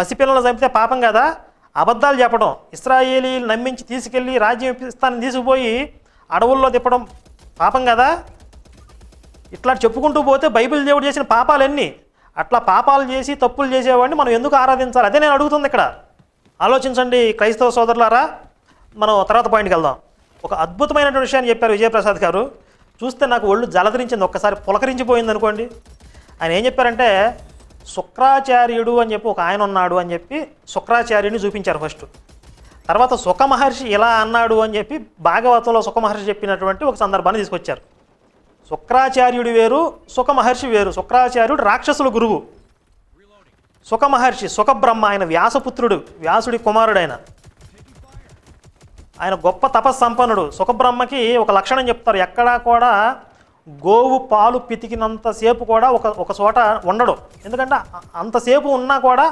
పసిపిల్లలు చంపితే పాపం కదా? అబద్ధాలు చెప్పడం. ఇస్రాయేలీలు నమ్మించి తీసుకెళ్ళి రాజ్యం ఇప్పిస్తానని తీసుకుపోయి అడవుల్లో తిప్పడం పాపం కదా? ఇట్లా చెప్పుకుంటూ పోతే బైబిల్ దేవుడు చేసిన పాపాలన్నీ. అట్లా పాపాలు చేసి తప్పులు చేసేవాడిని మనం ఎందుకు ఆరాధించాలి? అదే నేను అడుగుతుంది ఇక్కడ. ఆలోచించండి క్రైస్తవ సోదరులారా. మనం తర్వాత పాయింట్కి వెళ్దాం. ఒక అద్భుతమైనటువంటి విషయాన్ని చెప్పారు విజయప్రసాద్ గారు. చూస్తే నాకు ఒళ్ళు జలధరించింది. ఒక్కసారి పులకరించిపోయింది అనుకోండి ఆయన ఏం చెప్పారంటే శుక్రాచార్యుడు అని చెప్పి ఒక ఆయన ఉన్నాడు అని చెప్పి శుక్రాచార్యుడిని చూపించారు ఫస్ట్. తర్వాత సుఖ మహర్షి ఇలా అన్నాడు అని చెప్పి భాగవతంలో సుఖ మహర్షి చెప్పినటువంటి ఒక సందర్భాన్ని తీసుకొచ్చారు. శుక్రాచార్యుడు వేరు సుఖ మహర్షి వేరు. శుక్రాచార్యుడు రాక్షసుల గురువు. సుఖ మహర్షి సుఖబ్రహ్మ ఆయన వ్యాసపుత్రుడు వ్యాసుడి కుమారుడైన. ఆయన గొప్ప తపస్సంపన్నుడు. సుఖబ్రహ్మకి ఒక లక్షణం చెప్తారు. ఎక్కడా కూడా గోవు పాలు పితికినంతసేపు కూడా ఒక ఒక చోట ఉండడు. ఎందుకంటే అంతసేపు ఉన్నా కూడా